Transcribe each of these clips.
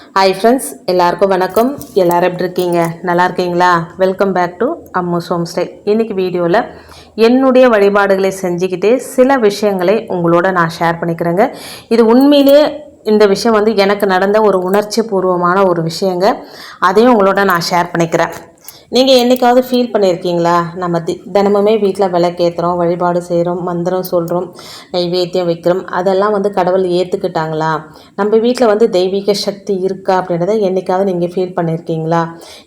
Hi friends எல்லாருக்கும் வணக்கம். எல்லாரும் எப்படி இருக்கீங்க? நல்லா இருக்கீங்களா? Welcome back to Ammu home stay இன்றைக்கி வீடியோவில் என்னுடைய வழிபாடுகளை செஞ்சுக்கிட்டே சில விஷயங்களை உங்களோட நான் ஷேர் பண்ணிக்கிறேங்க. இது உண்மையிலேயே இந்த விஷயம் வந்து எனக்கு நடந்த ஒரு உணர்ச்சி பூர்வமான ஒரு விஷயங்க. அதையும் உங்களோட நான் ஷேர் பண்ணிக்கிறேன். நீங்கள் என்னைக்காவது ஃபீல் பண்ணியிருக்கீங்களா நம்ம தி தினமுமே வீட்டில் விளக்கேற்றுறோம் வழிபாடு செய்கிறோம் மந்திரம் சொல்கிறோம் நைவேத்தியம் வைக்கிறோம். அதெல்லாம் வந்து கடவுள் ஏற்றுக்கிட்டாங்களா நம்ம வீட்டில் வந்து தெய்வீக சக்தி இருக்கா அப்படின்றத என்னைக்காவது நீங்கள் ஃபீல் பண்ணியிருக்கீங்களா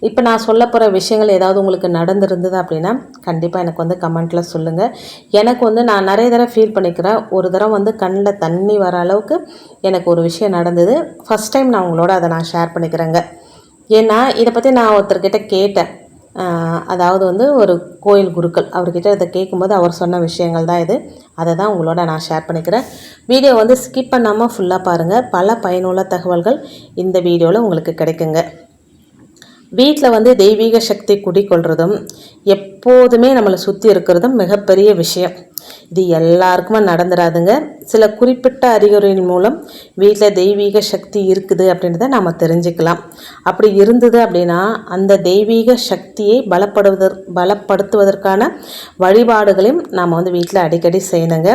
இப்போ நான் சொல்ல போகிற விஷயங்கள் ஏதாவது உங்களுக்கு நடந்திருந்தது அப்படின்னா கண்டிப்பாக எனக்கு வந்து கமெண்ட்டில் சொல்லுங்கள் எனக்கு வந்து நான் நிறைய தடவை ஃபீல் பண்ணிக்கிறேன். ஒரு தடவை வந்து கண்ணில் தண்ணி வர அளவுக்கு எனக்கு ஒரு விஷயம் நடந்தது. ஃபஸ்ட் டைம் நான் உங்களோட அதை நான் ஷேர் பண்ணிக்கிறேங்க. ஏன்னா இதை பற்றி நான் ஒருத்தர்கிட்ட கேட்டேன். அதாவது வந்து ஒரு கோயில் குருக்கள். அவர்கிட்ட இதை கேட்கும்போது அவர் சொன்ன விஷயங்கள் தான் இது. அதை தான் உங்களோட நான் ஷேர் பண்ணிக்கிறேன். வீடியோ வந்து ஸ்கிப் பண்ணாமல் ஃபுல்லாக பாருங்கள் பல பயனுள்ள தகவல்கள் இந்த வீடியோவில் உங்களுக்கு கிடைக்குங்க. வீட்டில் வந்து தெய்வீக சக்தி குடிக்கொள்றதும் எப்போதுமே நம்மளை சுற்றி இருக்கிறதும் மிகப்பெரிய விஷயம். இது எல்லாருக்குமே நடந்துடாதுங்க சில குறிப்பிட்ட அறிகுறியின் மூலம் வீட்டில் தெய்வீக சக்தி இருக்குது அப்படின்றத நாம் தெரிஞ்சுக்கலாம். அப்படி இருந்தது அப்படின்னா அந்த தெய்வீக சக்தியை பலப்படுவதற் பலப்படுத்துவதற்கான வழிபாடுகளையும் நாம் வந்து வீட்டில் அடிக்கடி செய்யணுங்க.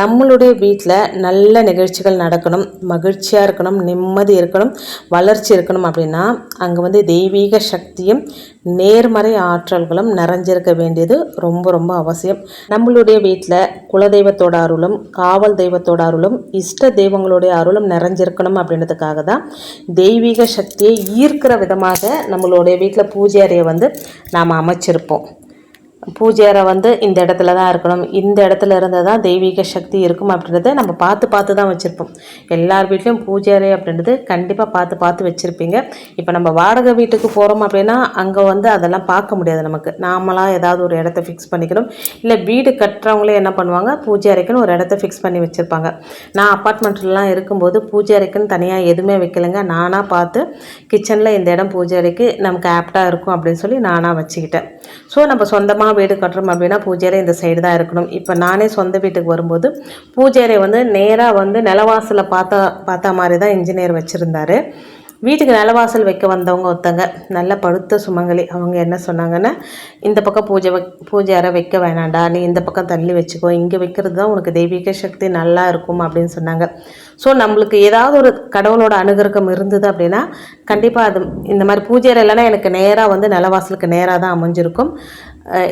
நம்மளுடைய வீட்டில் நல்ல நிகழ்ச்சிகள் நடக்கணும் மகிழ்ச்சியாக இருக்கணும் நிம்மதி இருக்கணும் வளர்ச்சி இருக்கணும் அப்படின்னா அங்கே வந்து தெய்வீக சக்தியும் நேர்மறை ஆற்றல்களும் நிறைஞ்சிருக்க வேண்டியது ரொம்ப ரொம்ப அவசியம். நம்மளுடைய வீட்டில் குலதெய்வத்தோட அருளும் காவல் தெய்வத்தோட அருளும் இஷ்ட தெய்வங்களுடைய அருளும் நிறைஞ்சிருக்கணும் அப்படின்றதுக்காக தான் தெய்வீக சக்தியை ஈர்க்கிற விதமாக நம்மளுடைய வீட்டில் பூஜை அறையை வந்து நாம் அமைச்சிருப்போம். பூஜை அறை வந்து இந்த இடத்துல தான் இருக்கணும். இந்த இடத்துல இருந்து தான் தெய்வீக சக்தி இருக்கும் அப்படின்றத நம்ம பார்த்து பார்த்து தான் வச்சுருப்போம். எல்லார் வீட்லேயும் பூஜை அறை அப்படின்றது கண்டிப்பாக பார்த்து பார்த்து வச்சுருப்பீங்க. இப்போ நம்ம வாடகை வீட்டுக்கு போகிறோம் அப்படின்னா அங்கே வந்து அதெல்லாம் பார்க்க முடியாது நமக்கு. நாமளாக ஏதாவது ஒரு இடத்த ஃபிக்ஸ் பண்ணிக்கணும். இல்லை வீடு கட்டுறவங்களே என்ன பண்ணுவாங்க? பூஜை அறைக்குன்னு ஒரு இடத்த ஃபிக்ஸ் பண்ணி வச்சுருப்பாங்க. நான் அப்பார்ட்மெண்ட்லாம் இருக்கும்போது பூஜை அறைக்குன்னு தனியாக எதுவுமே வைக்கலைங்க. நானாக பார்த்து கிச்சனில் இந்த இடம் பூஜை அறைக்கு நமக்கு ஆப்டாக இருக்கும் அப்படின்னு சொல்லி நானாக வச்சுக்கிட்டேன். ஸோ நம்ம சொந்தமாக வீடு கட்டுறோம் அப்படின்னா பூஜை இந்த சைடு தான் இருக்கணும். இப்போ நானே சொந்த வீட்டுக்கு வரும்போது பூஜை வந்து நேராக வந்து நிலவாசலை பார்த்தா பார்த்தா மாதிரி தான் இன்ஜினியர் வச்சுருந்தாரு. வீட்டுக்கு நிலவாசல் வைக்க வந்தவங்க ஒருத்தங்க நல்ல படுத்த சுமங்கலி அவங்க என்ன சொன்னாங்கன்னா இந்த பக்கம் பூஜை வை பூஜை அறை வைக்க வேணாண்டா நீ இந்த பக்கம் தள்ளி வச்சுக்கோ இங்கே வைக்கிறது தான் உனக்கு தெய்வீக சக்தி நல்லா இருக்கும் அப்படின்னு சொன்னாங்க. ஸோ நம்மளுக்கு ஏதாவது ஒரு கடவுளோட அனுகிரகம் இருந்தது அப்படின்னா கண்டிப்பாக அது இந்த மாதிரி பூஜை அறை இல்லைன்னா எனக்கு நேராக வந்து நிலவாசலுக்கு நேராக தான் அமைஞ்சிருக்கும்.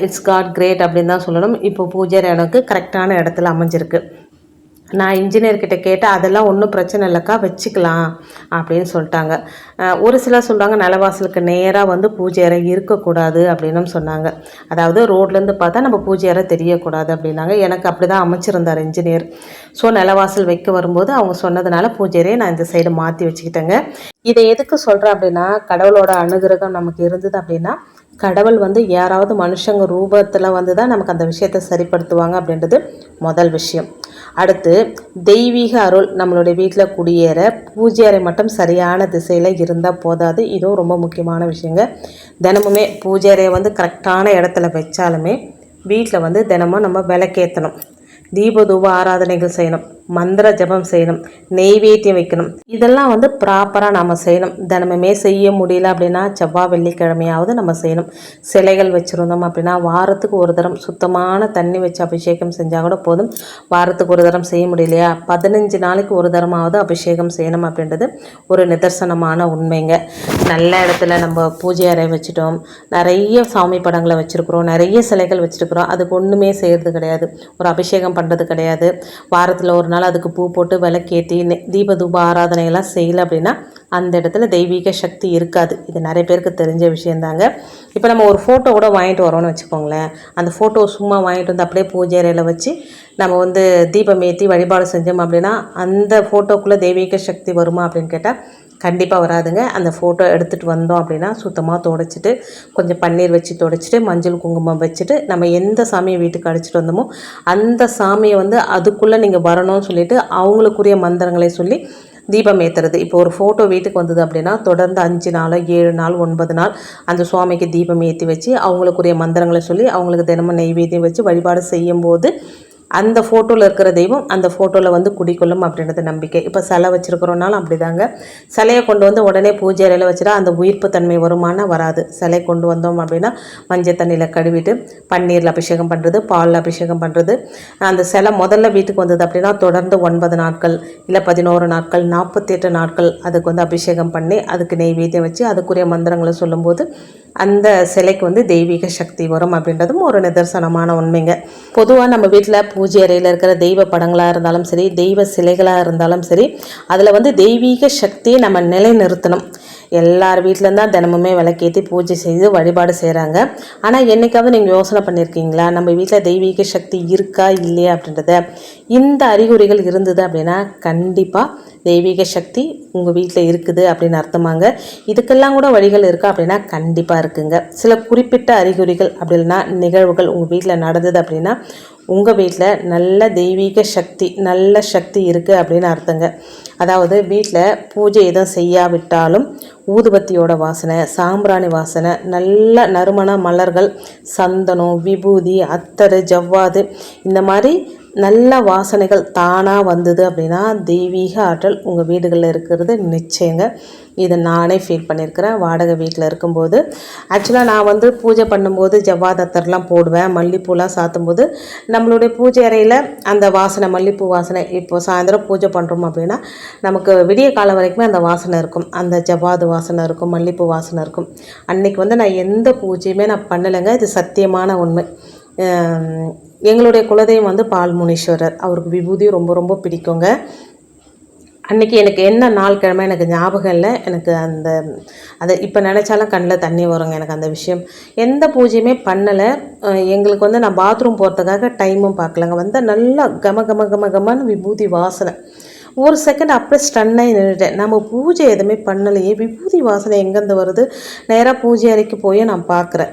இட்ஸ் காட் கிரேட் அப்படின்னு தான் சொல்லணும். இப்போ பூஜை எனக்கு கரெக்டான இடத்துல அமைஞ்சிருக்கு. நான் இன்ஜினியர்கிட்ட கேட்டால் அதெல்லாம் ஒன்றும் பிரச்சனை இல்லைக்கா வச்சுக்கலாம் அப்படின்னு சொல்லிட்டாங்க. ஒரு சிலர் சொல்கிறாங்க நிலவாசலுக்கு நேராக வந்து பூஜை அறை இருக்கக்கூடாது அப்படின்னு சொன்னாங்க. அதாவது ரோட்லேருந்து பார்த்தா நம்ம பூஜை அறை தெரியக்கூடாது அப்படின்னாங்க. எனக்கு அப்படி தான் அமைச்சிருந்தார் இன்ஜினியர் ஸோ நிலவாசல் வைக்க வரும்போது அவங்க சொன்னதுனால பூஜை அறையை நான் இந்த சைடு மாற்றி வச்சுக்கிட்டேங்க. இதை எதுக்கு சொல்கிறேன் அப்படின்னா கடவுளோட அனுகிரகம் நமக்கு இருந்தது அப்படின்னா கடவுள் வந்து யாராவது மனுஷங்க ரூபத்தில் வந்து தான் நமக்கு அந்த விஷயத்தை சரிப்படுத்துவாங்க அப்படின்றது முதல் விஷயம். அடுத்து தெய்வீக அருள் நம்மளுடைய வீட்டில் குடியேற பூஜை அறை மட்டும் சரியான திசையில் இருந்தால் போதாது. இதுவும் ரொம்ப முக்கியமான விஷயங்க. தினமுமே பூஜை அறையை வந்து கரெக்டான இடத்துல வச்சாலுமே வீட்டில் வந்து தினமும் நம்ம விளக்கேற்றணும் தீப தூப ஆராதனைகள் செய்யணும். மந்திர ஜபம் செய்யணும் நெய்வேத்தியம் வைக்கணும். இதெல்லாம் வந்து ப்ராப்பராக நம்ம செய்யணும். தினமுமே செய்ய முடியல அப்படின்னா செவ்வாய் வெள்ளிக்கிழமையாவது நம்ம செய்யணும். சிலைகள் வச்சுருந்தோம் அப்படின்னா வாரத்துக்கு ஒரு தரம் சுத்தமான தண்ணி வச்சு அபிஷேகம் செஞ்சால் கூட போதும். வாரத்துக்கு ஒரு தரம் செய்ய முடியலையா? பதினஞ்சு நாளைக்கு ஒரு தரமாவது அபிஷேகம் செய்யணும் அப்படின்றது ஒரு நிதர்சனமான உண்மைங்க. நல்ல இடத்துல நம்ம பூஜை அறை வச்சுட்டோம். நிறைய சாமி படங்களை வச்சுருக்குறோம். நிறைய சிலைகள் வச்சுருக்குறோம். அதுக்கு ஒன்றுமே செய்கிறது கிடையாது. ஒரு அபிஷேகம் பண்ணுறது கிடையாது. வாரத்தில் ஒரு நாள் அதுக்கு பூ போட்டு விளக்கேற்றி தீப தூப ஆராதனையெல்லாம் செய்யலை அப்படின்னா அந்த இடத்துல தெய்வீக சக்தி இருக்காது. இது நிறைய பேருக்கு தெரிஞ்ச விஷயந்தாங்க. இப்போ நம்ம ஒரு ஃபோட்டோ கூட வாங்கிட்டு வரோம்னு வச்சுக்கோங்களேன். அந்த ஃபோட்டோ சும்மா வாங்கிட்டு வந்து அப்படியே பூஜை அறையில் வச்சு நம்ம வந்து தீபம் ஏற்றி வழிபாடு செஞ்சோம் அப்படின்னா அந்த ஃபோட்டோக்குள்ளே தெய்வீக சக்தி வருமா அப்படின்னு கேட்டால் கண்டிப்பாக வராதுங்க. அந்த ஃபோட்டோ எடுத்துகிட்டு வந்தோம் அப்படின்னா சுத்தமாக துடைச்சிட்டு கொஞ்சம் பன்னீர் வச்சு துடைச்சிட்டு மஞ்சள் குங்குமம் வச்சுட்டு நம்ம எந்த சாமியை வீட்டுக்கு அடிச்சிட்டு வந்தோமோ அந்த சாமியை வந்து அதுக்குள்ளே நீங்கள் வரணும்னு சொல்லிவிட்டு அவங்களுக்குரிய மந்திரங்களை சொல்லி தீபம் ஏற்றுறது இப்போ ஒரு ஃபோட்டோ வீட்டுக்கு வந்தது அப்படின்னா தொடர்ந்து அஞ்சு நாள் ஏழு நாள் ஒன்பது நாள் அந்த சுவாமிக்கு தீபம் ஏற்றி வச்சு அவங்களுக்குரிய மந்திரங்களை சொல்லி அவங்களுக்கு தினமும் நெய்வேத்தியம் வச்சு வழிபாடு செய்யும்போது அந்த ஃபோட்டோவில் இருக்கிற தெய்வம் அந்த ஃபோட்டோவில் வந்து குடிக்கொள்ளும் அப்படின்றது நம்பிக்கை. இப்போ சிலை வச்சுருக்கிறோனாலும் அப்படிதாங்க. சிலையை கொண்டு வந்து உடனே பூஜை அறையில் வச்சுட்டா அந்த உயிர்ப்பு தன்மை வருமானம் வராது. சிலை கொண்டு வந்தோம் அப்படின்னா மஞ்சள் தண்ணியில் கழுவிட்டு பன்னீரில் அபிஷேகம் பண்ணுறது பாலில் அபிஷேகம் பண்ணுறது அந்த சிலை முதல்ல வீட்டுக்கு வந்தது அப்படின்னா தொடர்ந்து ஒன்பது நாட்கள் இல்லை பதினோரு நாட்கள் நாற்பத்தி எட்டு நாட்கள் அதுக்கு வந்து அபிஷேகம் பண்ணி அதுக்கு நெய்வேத்தியம் வச்சு அதுக்குரிய மந்திரங்களை சொல்லும்போது அந்த சிலைக்கு வந்து தெய்வீக சக்தி வரும் அப்படின்றதும் ஒரு நிதர்சனமான உண்மைங்க. பொதுவாக நம்ம வீட்டில் பூஜை அறையில் இருக்கிற தெய்வ படங்களாக இருந்தாலும் சரி தெய்வ சிலைகளாக இருந்தாலும் சரி அதில் வந்து தெய்வீக சக்தியை நம்ம நிலைநிறுத்தணும். எல்லார் வீட்டிலேருந்து தான் தினமுமே விளக்கேற்றி பூஜை செய்து வழிபாடு செய்கிறாங்க ஆனால் என்றைக்காவது நீங்கள் யோசனை பண்ணியிருக்கீங்களா நம்ம வீட்டில் தெய்வீக சக்தி இருக்கா? இல்லையா? அப்படின்றத. இந்த அறிகுறிகள் இருந்தது அப்படின்னா கண்டிப்பாக தெய்வீக சக்தி உங்கள் வீட்டில் இருக்குது அப்படின்னு அர்த்தமாங்க. இதுக்கெல்லாம் கூட வழிகள் இருக்கா? அப்படின்னா கண்டிப்பாக இருக்குங்க. சில குறிப்பிட்ட அறிகுறிகள் அப்படின்னா நிகழ்வுகள் உங்கள் வீட்டில் நடந்தது அப்படின்னா உங்கள் வீட்டில் நல்ல தெய்வீக சக்தி நல்ல சக்தி இருக்குது அப்படின்னு அர்த்தங்க. அதாவது வீட்டில் பூஜை எதுவும் செய்யாவிட்டாலும் ஊதுபத்தியோட வாசனை சாம்பிராணி வாசனை நல்ல நறுமண மலர்கள் சந்தனம் விபூதி அத்தரு ஜவ்வாது இந்த மாதிரி நல்ல வாசனைகள் தானாக வந்தது அப்படின்னா தெய்வீக ஆற்றல் உங்கள் வீடுகளில் இருக்கிறது நிச்சயங்க. இதை நானே ஃபீல் பண்ணியிருக்கிறேன் வாடகை வீட்டில் இருக்கும்போது ஆக்சுவலாக நான் வந்து பூஜை பண்ணும்போது ஜவ்வாதத்தர்லாம் போடுவேன். மல்லிப்பூலாம் சாத்தும்போது நம்மளுடைய பூஜை அறையில் அந்த வாசனை மல்லிப்பூ வாசனை இப்போ சாயந்தரம் பூஜை பண்ணுறோம் அப்படின்னா நமக்கு விடிய காலம் வரைக்குமே அந்த வாசனை இருக்கும். அந்த ஜவ்வாது வாசனை இருக்கும் மல்லிப்பூ வாசனை இருக்கும். அன்றைக்கி வந்து நான் எந்த பூஜையுமே நான் பண்ணலைங்க. இது சத்தியமான உண்மை. எங்களுடைய குலதெய்வம் வந்து பால்முனீஸ்வரர். அவருக்கு விபூதி ரொம்ப ரொம்ப பிடிக்குங்க. அன்றைக்கி எனக்கு என்ன நாள் கிழமை எனக்கு ஞாபகம் இல்லை. எனக்கு அந்த அதை இப்போ நினச்சாலும் கண்ணில் தண்ணி வருங்க எனக்கு அந்த விஷயம். எந்த பூஜையுமே பண்ணலை. எங்களுக்கு வந்து நான் பாத்ரூம் போகிறதுக்காக டைமும் பார்க்கலங்க. வந்து நல்லா கம கம கம கமன்னு விபூதி வாசனை. ஒரு செகண்ட் அப்படியே ஸ்டன்னாகி நின்றுட்டேன். நம்ம பூஜை எதுவுமே பண்ணலையே. விபூதி வாசனை எங்கேருந்து வருது? நேராக பூஜை அறைக்கு போய் நான் பார்க்குறேன்.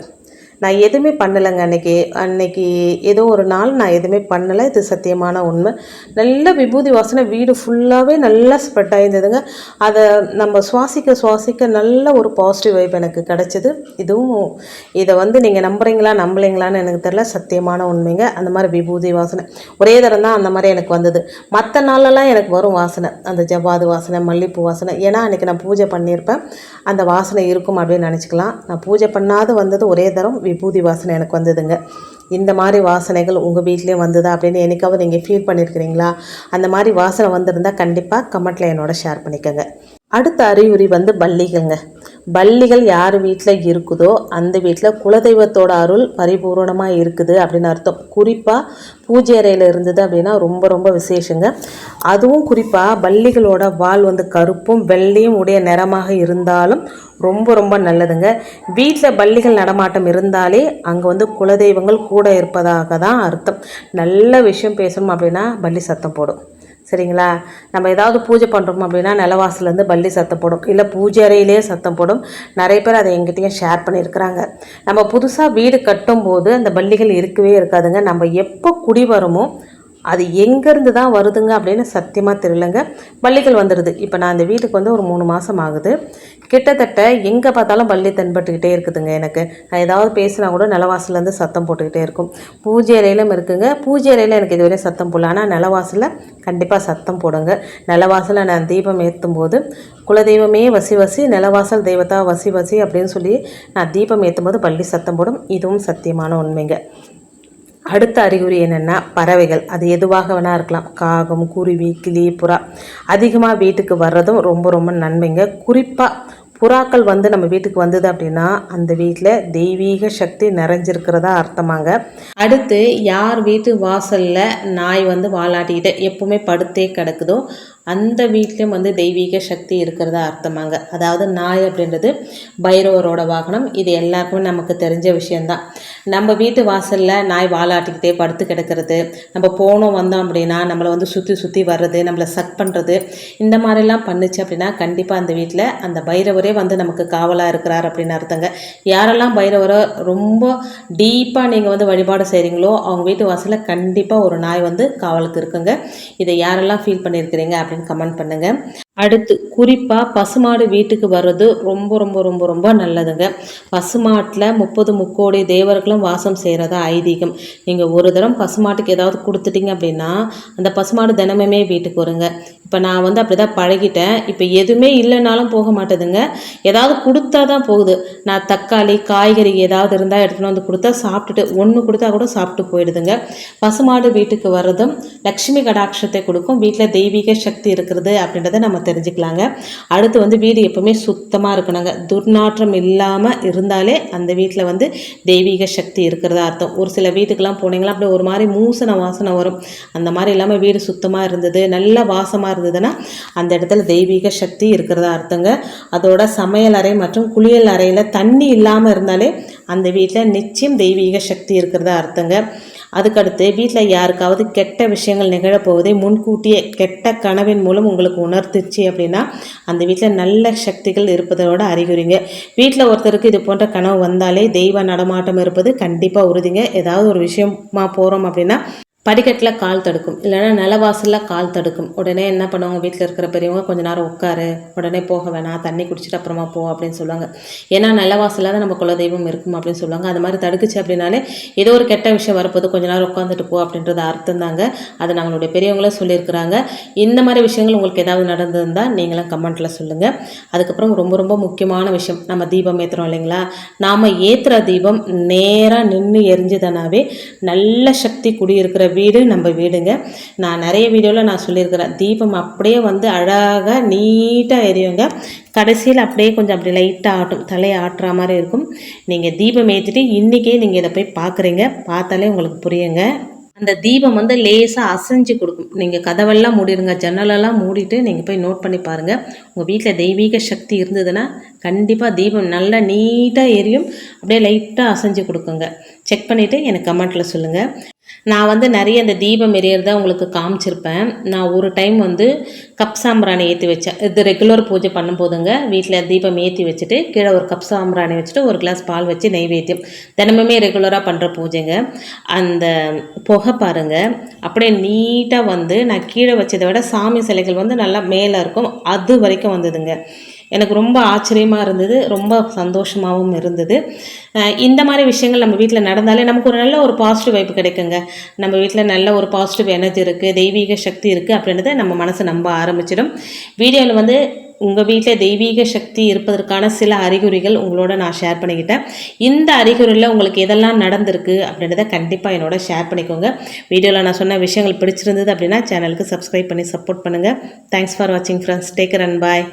நான் எதுவுமே பண்ணலைங்க அன்றைக்கி அன்னைக்கு ஏதோ ஒரு நாள் நான் எதுவுமே பண்ணலை. இது சத்தியமான உண்மை. நல்ல விபூதி வாசனை வீடு ஃபுல்லாகவே நல்லா ஸ்ப்ரெட் ஆகிருந்ததுங்க அதை நம்ம சுவாசிக்க சுவாசிக்க நல்ல ஒரு பாசிட்டிவ் வைப் எனக்கு கிடச்சிது. இதுவும் இதை வந்து நீங்கள் நம்புறீங்களா நம்பலைங்களான்னு எனக்கு தெரில சத்தியமான உண்மைங்க. அந்த மாதிரி விபூதி வாசனை. ஒரே தரம் தான் அந்த மாதிரி எனக்கு வந்தது. மற்ற நாளெல்லாம் எனக்கு வரும் வாசனை. அந்த ஜவ்வாது வாசனை மல்லிப்பூ வாசனை. ஏன்னா அன்றைக்கி நான் பூஜை பண்ணியிருப்பேன். அந்த வாசனை இருக்கும் அப்படின்னு நினச்சிக்கலாம். நான் பூஜை பண்ணாது வந்தது ஒரே தரம். விபூதி வாசனை எனக்கு வந்ததுங்க. இந்த மாதிரி வாசனைகள் உங்கள் வீட்டிலே வந்ததா அப்படின்னு என்றைக்காவது நீங்கள் ஃபீல் பண்ணியிருக்கிறீங்களா அந்த மாதிரி வாசனை வந்திருந்தால் கண்டிப்பாக கமெண்ட்டில் என்னோட ஷேர் பண்ணிக்கோங்க. அடுத்த அறிகுறி வந்து பள்ளிகள்ங்க. பள்ளிகள் யார் வீட்டில் இருக்குதோ அந்த வீட்டில் குலதெய்வத்தோட அருள் பரிபூர்ணமாக இருக்குது அப்படின்னு அர்த்தம். குறிப்பாக பூஜை அறையில் இருந்தது அப்படின்னா ரொம்ப ரொம்ப விசேஷங்க. அதுவும் குறிப்பாக பள்ளிகளோட வால் வந்து கருப்பும் வெள்ளையும் உடைய நிறமாக இருந்தாலும் ரொம்ப ரொம்ப நல்லதுங்க. வீட்டில் பள்ளிகள் நடமாட்டம் இருந்தாலே அங்கே வந்து குலதெய்வங்கள் கூட இருப்பதாக தான் அர்த்தம். நல்ல விஷயம் பேசணும் அப்படின்னா பள்ளி சத்தம் போடும். சரிங்களா? நம்ம ஏதாவது பூஜை பண்ணுறோம் அப்படின்னா நிலவாசலேருந்து பள்ளி சத்தம் போடும். இல்லை பூஜை அறையிலேயே சத்தம் போடும். நிறைய பேர் அதை எங்கிட்டையும் ஷேர் பண்ணியிருக்கிறாங்க. நம்ம புதுசாக வீடு கட்டும்போது அந்த பள்ளிகள் இருக்கவே இருக்காதுங்க. நம்ம எப்போ குடி வருமோ அது எங்கேருந்து தான் வருதுங்க அப்படின்னு சத்தியமாக தெரியலங்க. பள்ளிகள் வந்துடுது இப்போ நான் அந்த வீட்டுக்கு வந்து ஒரு மூணு மாதம் ஆகுது. கிட்டத்தட்ட எங்கே பார்த்தாலும் பள்ளி தென்பட்டுக்கிட்டே இருக்குதுங்க எனக்கு. நான் ஏதாவது பேசினா கூட நிலவாசலேருந்து சத்தம் போட்டுக்கிட்டே இருக்கும். பூஜை அறையிலும் இருக்குங்க. பூஜை அறையில் எனக்கு இதுவரை சத்தம் போடல. ஆனால் நிலவாசலில் கண்டிப்பாக சத்தம் போடுங்க. நிலவாசலில் நான் தீபம் ஏற்றும் போது குலதெய்வமே வசி வசி நிலவாசல் தெய்வத்தா வசி வசி அப்படின்னு சொல்லி நான் தீபம் ஏற்றும் போது பள்ளி சத்தம் போடும். இதுவும் சத்தியமான உண்மைங்க. அடுத்த அறிகுறி என்னென்னா பறவைகள். அது எதுவாக வேணா இருக்கலாம். காகம் குருவி கிளி புறா அதிகமாக வீட்டுக்கு வர்றதும் ரொம்ப ரொம்ப நன்மைங்க. குறிப்பாக புறாக்கள் வந்து நம்ம வீட்டுக்கு வந்தது அப்படின்னா அந்த வீட்டில் தெய்வீக சக்தி நிறைஞ்சிருக்கிறதா அர்த்தமாங்க. அடுத்து யார் வீட்டு வாசலில் நாய் வந்து வாலாட்டிக்கிட்டு எப்பவுமே படுத்தே கிடக்குதோ அந்த வீட்லேயும் வந்து தெய்வீக சக்தி இருக்கிறதா அர்த்தமாங்க. அதாவது நாய் அப்படின்றது பைரவரோட வாகனம். இது எல்லாருக்குமே நமக்கு தெரிஞ்ச விஷயந்தான் நம்ம வீட்டு வாசலில் நாய் வாலாட்டிக்கிட்டே படுத்து கிடக்கிறது நம்ம போனோம் வந்தோம் அப்படின்னா நம்மளை வந்து சுற்றி சுற்றி வர்றது நம்மளை சக் பண்ணுறது இந்த மாதிரிலாம் பண்ணுச்சு அப்படின்னா கண்டிப்பாக அந்த வீட்டில் அந்த பைரவரே வந்து நமக்கு காவலாக இருக்கிறார் அப்படின்னு அர்த்தங்க. யாரெல்லாம் பைரவரை ரொம்ப டீப்பாக நீங்கள் வந்து வழிபாடு செய்கிறீங்களோ அவங்க வீட்டு வாசலில் கண்டிப்பாக ஒரு நாய் வந்து காவலுக்கு இருக்குங்க. இதை யாரெல்லாம் ஃபீல் பண்ணியிருக்கிறீங்க அப்படின்னு கமெண்ட் பண்ணுங்கள் அடுத்து குறிப்பாக பசுமாடு வீட்டுக்கு வர்றது ரொம்ப ரொம்ப ரொம்ப ரொம்ப நல்லதுங்க. பசுமாட்டில் முப்பது முக்கோடி தேவர்களும் வாசம் செய்கிறதா ஐதீகம். நீங்கள் ஒரு தரம் பசுமாட்டுக்கு ஏதாவது கொடுத்துட்டீங்க அப்படின்னா அந்த பசுமாடு தினமுமே வீட்டுக்கு வருங்க. இப்போ நான் வந்து அப்படி தான் பழகிட்டேன். இப்போ எதுவுமே இல்லைனாலும் போக மாட்டேதுங்க. ஏதாவது கொடுத்தா தான் போகுது. நான் தக்காளி காய்கறி ஏதாவது இருந்தால் எடுத்துகிட்டு வந்து கொடுத்தா சாப்பிட்டுட்டு ஒன்று கொடுத்தா கூட சாப்பிட்டு போயிடுதுங்க. பசுமாடு வீட்டுக்கு வர்றதும் லக்ஷ்மி கடாட்சத்தை கொடுக்கும். வீட்டில் தெய்வீக சக்தி இருக்கிறது அப்படின்றத நம்ம தெரிஞ்சுக்கலாங்க. அடுத்து வந்து வீடு எப்பவுமே சுத்தமாக இருக்கணுங்க. துர்நாற்றம் இல்லாமல் இருந்தாலே அந்த வீட்டில் வந்து தெய்வீக சக்தி இருக்கிறதா அர்த்தம். ஒரு சில வீட்டுக்கெல்லாம் போனீங்கன்னா அப்படியே ஒரு மாதிரி மூசன வாசனை வரும். அந்த மாதிரி இல்லாமல் வீடு சுத்தமாக இருந்தது நல்ல வாசமாக இருந்ததுன்னா அந்த இடத்துல தெய்வீக சக்தி இருக்கிறதா அர்த்தங்க. அதோட சமையல் அறை மற்றும் குளியல் அறையில் தண்ணி இல்லாமல் இருந்தாலே அந்த வீட்டில் நிச்சயம் தெய்வீக சக்தி இருக்கிறதா அர்த்தங்க. அதுக்கடுத்து வீட்டில் யாருக்காவது கெட்ட விஷயங்கள் நிகழப்போவதை முன்கூட்டியே கெட்ட கனவின் மூலம் உங்களுக்கு உணர்த்துச்சு அப்படின்னா அந்த வீட்டில் நல்ல சக்திகள் இருப்பதோட அறிகுறிங்க. வீட்டில் ஒருத்தருக்கு இது போன்ற கனவு வந்தாலே தெய்வ நடமாட்டம் இருப்பது கண்டிப்பாக உறுதிங்க. ஏதாவது ஒரு விஷயமா போகிறோம் அப்படின்னா படிக்கட்டில் கால் தடுக்கும். இல்லைன்னா நிலவாசலில் கால் தடுக்கும். உடனே என்ன பண்ணுவாங்க? வீட்டில் இருக்கிற பெரியவங்க கொஞ்ச நேரம் உட்காரு. உடனே போக வேணாம். தண்ணி குடிச்சிட்டு அப்புறமா போ அப்படின்னு சொல்லுவாங்க. ஏன்னா நிலவாசலில் தான் நம்ம குலதெய்வம் இருக்கும் அப்படின்னு சொல்லுவாங்க. அது மாதிரி தடுக்குச்சு அப்படின்னாலே ஏதோ ஒரு கெட்ட விஷயம் வரப்போது கொஞ்ச நேரம் உட்காந்துட்டு போ அப்படின்றது அர்த்தம் தாங்க அது நம்மளுடைய பெரியவங்களும் சொல்லியிருக்கிறாங்க. இந்த மாதிரி விஷயங்கள் உங்களுக்கு ஏதாவது நடந்திருந்தால் நீங்களும் கமெண்ட்டில் சொல்லுங்கள் அதுக்கப்புறம் ரொம்ப ரொம்ப முக்கியமான விஷயம். நம்ம தீபம் ஏற்றுறோம் இல்லைங்களா? நாம் ஏற்றுற தீபம் நேராக நின்று எரிஞ்சுதானாவே நல்ல சக்தி குடியிருக்கிற வீடு நம்ம வீடுங்க. நான் நிறைய வீடியோவில் நான் சொல்லியிருக்கிறேன். தீபம் அப்படியே வந்து அழகாக நீட்டாக எரியுங்க. கடைசியில் அப்படியே கொஞ்சம் அப்படி லைட்டாக ஆட்டும். தலையை ஆட்டுற மாதிரி இருக்கும். நீங்கள் தீபம் ஏற்றிட்டு இன்றைக்கே நீங்கள் இதை போய் பார்க்குறீங்க பார்த்தாலே உங்களுக்கு புரியுங்க. அந்த தீபம் வந்து லேசாக அசைஞ்சு கொடுக்கும். நீங்கள் கதவெல்லாம் மூடிடுங்க. ஜன்னலெல்லாம் மூடிட்டு நீங்கள் போய் நோட் பண்ணி பாருங்கள் உங்கள் வீட்டில் தெய்வீக சக்தி இருந்ததுன்னா கண்டிப்பாக தீபம் நல்லா நீட்டாக எரியும். அப்படியே லைட்டாக அசைஞ்சு கொடுக்குங்க. செக் பண்ணிவிட்டு எனக்கு கமெண்ட்டில் சொல்லுங்கள் நான் வந்து நிறைய இந்த தீபம் எரியறதை உங்களுக்கு காமிச்சிருப்பேன். நான் ஒரு டைம் வந்து கப் சாம்பிராணி ஏற்றி வச்சேன். இது ரெகுலர் பூஜை பண்ணும்போதுங்க வீட்டில் தீபம் ஏற்றி வச்சுட்டு கீழே ஒரு கப் சாம்பிராணி வச்சுட்டு ஒரு கிளாஸ் பால் வச்சு நெய்வேத்தியம். தினமுமே ரெகுலராக பண்ணுற பூஜைங்க. அந்த புகை பாருங்கள் அப்படியே நீட்டாக வந்து நான் கீழே வச்சதை விட சாமி சிலைகள் வந்து நல்லா மேலே இருக்கும். அது வரைக்கும் வந்ததுங்க. எனக்கு ரொம்ப ஆச்சரியமாக இருந்தது ரொம்ப சந்தோஷமாகவும் இருந்தது. இந்த மாதிரி விஷயங்கள் நம்ம வீட்டில் நடந்தாலே நமக்கு ஒரு நல்ல ஒரு பாசிட்டிவ் வைப்பு கிடைக்குங்க. நம்ம வீட்டில் நல்ல ஒரு பாசிட்டிவ் எனர்ஜி இருக்குது தெய்வீக சக்தி இருக்குது அப்படின்றத நம்ம மனசை நம்ப ஆரம்பிச்சிடும். வீடியோவில் வந்து உங்கள் வீட்டில் தெய்வீக சக்தி இருப்பதற்கான சில அறிகுறிகள் உங்களோட நான் ஷேர் பண்ணிக்கிட்டேன். இந்த அறிகுறியில் உங்களுக்கு எதெல்லாம் நடந்திருக்கு அப்படின்றத கண்டிப்பாக என்னோட ஷேர் பண்ணிக்கோங்க. வீடியோவில் நான் சொன்ன விஷயங்கள் பிடிச்சிருந்தது அப்படின்னா சேனலுக்கு சப்ஸ்கிரைப் பண்ணி சப்போர்ட் பண்ணுங்கள் தேங்க்ஸ் ஃபார் வாட்சிங் ஃப்ரெண்ட்ஸ் டேக் அண்ட் பாய்